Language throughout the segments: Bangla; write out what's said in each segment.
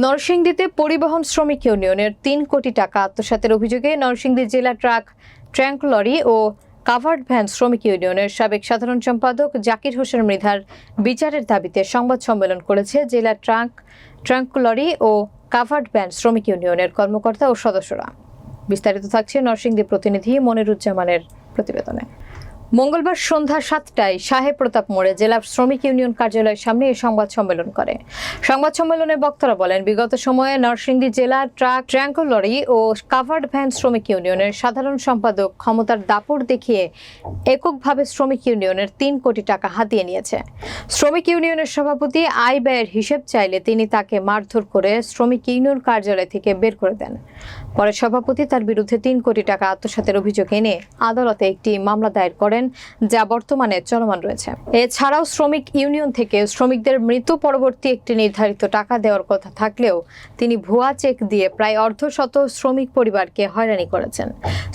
নরসিংদীতে পরিবহন শ্রমিক ইউনিয়নের তিন কোটি টাকা আত্মসাতের অভিযোগে নরসিংদী জেলা ট্রাক ট্র্যাঙ্ক লরি ও কাভার্ড ভ্যান শ্রমিক ইউনিয়নের সাবেক সাধারণ সম্পাদক জাকির হোসেন মৃধার বিচারের দাবিতে সংবাদ সম্মেলন করেছে জেলা ট্রাক ট্র্যাঙ্ক লরি ও কাভার্ড ভ্যান শ্রমিক ইউনিয়নের কর্মকর্তা ও সদস্যরা। বিস্তারিত থাকছে নরসিংদী প্রতিনিধি মনিরুজ্জামানের প্রতিবেদনে। মঙ্গলবার সন্ধ্যা সাতটায় সাহেব প্রতাপ মোড়ে জেলা শ্রমিক ইউনিয়ন কার্যালয়ের সামনে এই সংবাদ সম্মেলন করে। সংবাদ সম্মেলনে বক্তারা বলেন, বিগত সময়ে নরসিংদী জেলা ট্রাক ট্র্যাঙ্কো লরি ও কাভার্ড ভ্যান শ্রমিক ইউনিয়নের সাধারণ সম্পাদক ক্ষমতার দাপট দেখিয়ে এককভাবে শ্রমিক ইউনিয়নের তিন কোটি টাকা হাতিয়ে নিয়েছে। শ্রমিক ইউনিয়নের সভাপতি আয় ব্যয়ের হিসেব চাইলে তিনি তাকে মারধর করে শ্রমিক ইউনিয়ন কার্যালয় থেকে বের করে দেন। পরে সভাপতি তার বিরুদ্ধে তিন কোটি টাকা আত্মসাতের অভিযোগ এনে আদালতে একটি মামলা দায়ের করেন। যা বর্তমানে চলমান রয়েছে। এছাড়াও শ্রমিক ইউনিয়ন থেকে শ্রমিকদের মৃত্যু পরবর্তী একটি নির্ধারিত টাকা দেওয়ার কথা থাকলেও তিনি ভুয়া চেক দিয়ে প্রায় অর্ধশত শ্রমিক পরিবারকে হয়রানি করেছেন।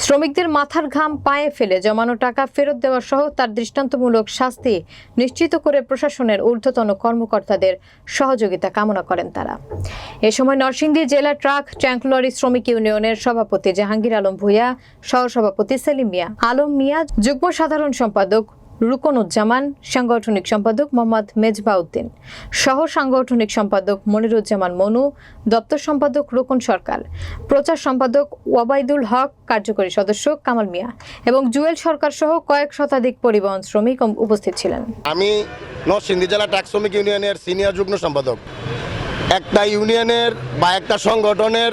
শ্রমিকদের মাথার ঘাম পায়ে ফেলে জমানো টাকা ফেরত দেওয়া সহ তার দৃষ্টান্তমূলক শাস্তি নিশ্চিত করে প্রশাসনের ঊর্ধ্বতন কর্মকর্তাদের সহযোগিতা কামনা করেন তারা। এ সময় নরসিংদী জেলা ট্রাক ট্যাঙ্ক লরি শ্রমিক ইউনিয়নের সভাপতি জাহাঙ্গীর আলম ভূঁইয়া, সহসভাপতি সেলিম মিয়া, আলম মিয়া, যুগ্ম সাধারণ সম্পাদক রুকনুজ্জামান, সাংগঠনিক সম্পাদক মোহাম্মদ মেজবাউদ্দিন, সহ সাংগঠনিক সম্পাদক মনিরুজ্জামান মনু, দপ্তর সম্পাদক রুকন সরকার, প্রচার সম্পাদক ওয়াবাইদুল হক, কার্যকরী সদস্য কামাল মিয়া এবং জুয়েল সরকার সহ কয়েক শতাধিক পরিবহন শ্রমিক উপস্থিত ছিলেন। আমি নরসিংদী জেলা ট্রাক শ্রমিক ইউনিয়নের সিনিয়র যুগ্ম সম্পাদক। একটা ইউনিয়নের বা একটা সংগঠনের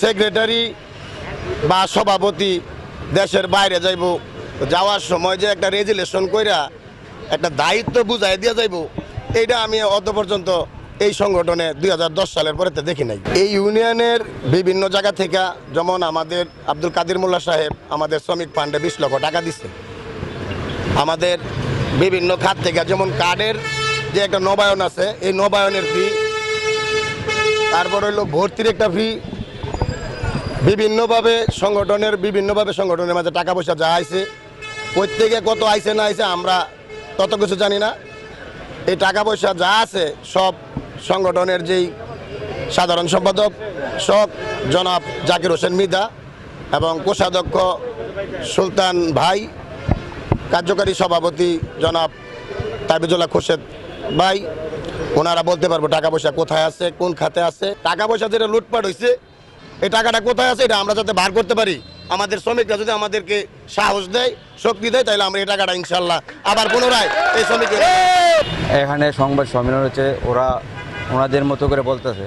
সেক্রেটারি বা সভাপতি দেশের বাইরে যাইব যাওয়ার সময় যে একটা রেজুলেশন কইরা একটা দায়িত্ব বুঝাই দিয়ে যাইব, এইটা আমি অত পর্যন্ত এই সংগঠনে দুই হাজার দশ সালের পরে তো দেখি নাই। এই ইউনিয়নের বিভিন্ন জায়গা থেকে যেমন আমাদের আব্দুল কাদির মোল্লা সাহেব, আমাদের শ্রমিক ফান্ডে বিশ লক্ষ টাকা দিচ্ছে আমাদের বিভিন্ন খাত থেকে যেমন কার্ডের যে একটা নবায়ন আছে, এই নবায়নের ফি তারপর হইল ভর্তির একটা ফি বিভিন্নভাবে সংগঠনের বিভিন্নভাবে সংগঠনের মাঝে টাকা পয়সা যা আইছে প্রত্যেকে কত আইসে না আইসে আমরা তত কিছু জানি না। এই টাকা পয়সা যা আছে সব সংগঠনের যেই সাধারণ সম্পাদক, সব জনাব জাকির হোসেন মিদা এবং কোষাধ্যক্ষ সুলতান ভাই, কার্যকারী সভাপতি জনাব তাবিজুল্লাহ খোরশেদ ভাই, ওনারা বলতে পারব টাকা পয়সা কোথায় আছে, কোন খাতে আছে। টাকা পয়সা যেটা লুটপাট হয়েছে এই টাকাটা কোথায় আছে, এটা আমরা যাতে বার করতে পারি। আমাদের শ্রমিকরা যদি আমাদেরকে সাহস দেয়, শক্তি দেয়, তাহলে আমরা এই টাকাটা ইনশাল্লাহ আবার পুনরায় এই শ্রমিকের এখানে সংবাদ সম্মেলন হচ্ছে, ওরা ওনাদের মতো করে বলতেছে।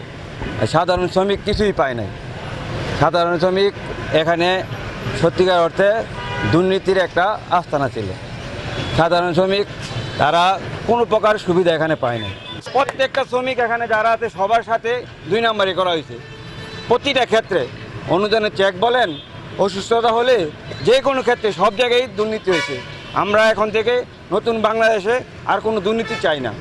সাধারণ শ্রমিক কিছুই পায় নাই। সাধারণ শ্রমিক এখানে সত্যিকার অর্থে দুর্নীতির একটা আস্থানা ছিল। সাধারণ শ্রমিক, তারা কোনো প্রকার সুবিধা এখানে পায় নাই। প্রত্যেকটা শ্রমিক এখানে যারা আছে, সবার সাথে দুই নাম্বারই করা হয়েছে। প্রতিটা ক্ষেত্রে অনুদানের চেক বলেন অসুস্থতা হলে যে কোনো ক্ষেত্রে সব জায়গায় দুর্নীতি হয়েছে। আমরা এখন থেকে নতুন বাংলাদেশে আর কোনো দুর্নীতি চাই না।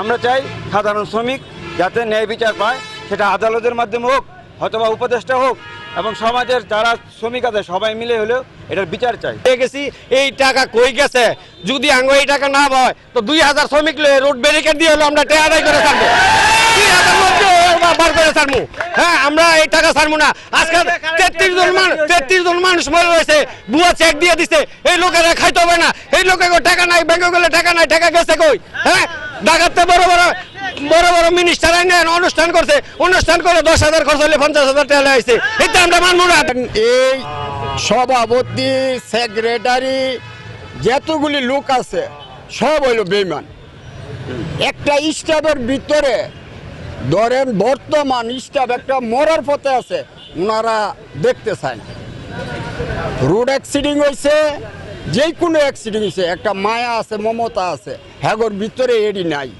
আমরা চাই সাধারণ শ্রমিক যাতে ন্যায় বিচার পায়, সেটা আদালতের মাধ্যমে হোক অথবা উপদেষ্টা হোক এবং সমাজের যারা শ্রমিক আছে সবাই মিলে হলেও এটার বিচার চাই। গেছি, এই টাকা কই গেছে? যদি আঙ্গ এই টাকা না হয় তো দুই হাজার শ্রমিক রোড ব্যারিকেড দিয়ে হলো আমরা টেয়া আদায় করে ছাড়বো। অনুষ্ঠান করছে। অনুষ্ঠান করে দশ হাজার খরচ হলে পঞ্চাশ হাজার টাকা আমরা মানবো না। এই সভাপতি সেক্রেটারি যতগুলি লোক আছে, সব হইল বেইমান একটা স্টাফের ভিতরে ধরেন বর্তমান স্টাফ একটা মরার পথে আছে ওনারা দেখতে চায় রোড অ্যাক্সিডেন্ট হয়েছে যে কোনো অ্যাক্সিডেন্ট হয়েছে একটা মায়া আছে, মমতা আছে, হ্যাগোর ভিতরে এডি নাই।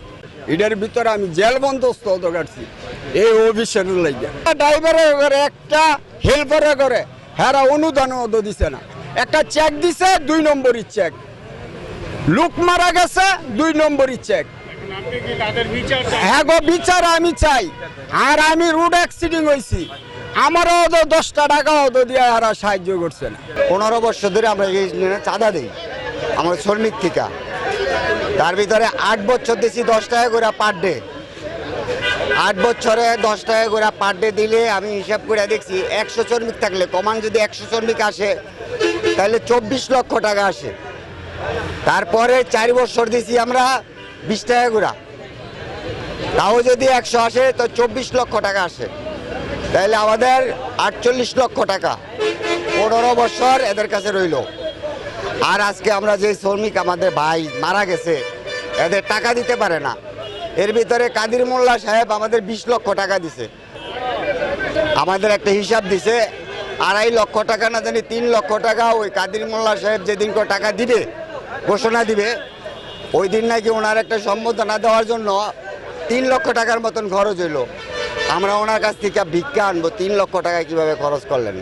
এটার ভিতরে আমি জেল বন্দোবস্ত হতে কাটছি এই অফিসের লাগে ড্রাইভারের ঘরে একটা হেল্পারের ঘরে হ্যাঁ অনুদান তো দিছে না। একটা চেক দিছে, দুই নম্বরই চেক লুক মারা গেছে, দুই নম্বরই চেক হ্যাঁ গো বিচার আমি চাই। আর আমি রোড অ্যাক্সিডেন্ট হয়েছি আমারও তো দশটা টাকাও তো দিয়ে আর সাহায্য করছে না। পনেরো বছর ধরে আমরা এই চাঁদা দিই। আমার শ্রমিক থেকে তার ভিতরে আট বছর দিয়েছি দশ টাকা করে পার ডে আট বছরে দশ টাকা করে পার ডে দিলে আমি হিসাব করে দেখছি একশো শ্রমিক থাকলে কমান যদি একশো শ্রমিক আসে তাহলে চব্বিশ লক্ষ টাকা আসে। তারপরে চার বছর দিছি আমরা বিশ টাকা করে। তাও যদি একশো আসে, তো চব্বিশ লক্ষ টাকা আসে। তাহলে আমাদের আটচল্লিশ লক্ষ টাকা পনেরো বছর এদের কাছে রইল। আর আজকে আমরা যে শ্রমিক আমাদের ভাই মারা গেছে, এদের টাকা দিতে পারে না। এর ভিতরে কাদির মোল্লা সাহেব আমাদের বিশ লক্ষ টাকা দিছে। আমাদের একটা হিসাব দিছে, আড়াই লক্ষ টাকা না জানি তিন লক্ষ টাকা ওই কাদির মোল্লা সাহেব যেদিন টাকা দিবে, ঘোষণা দিবে ওই দিন নাকি ওনার একটা সম্বোধনা দেওয়ার জন্য তিন লক্ষ টাকার মতন খরচ হইল। আমরা ওনার কাছ থেকে ভিক্ষা আনব, তিন লক্ষ টাকা কীভাবে খরচ করলেন?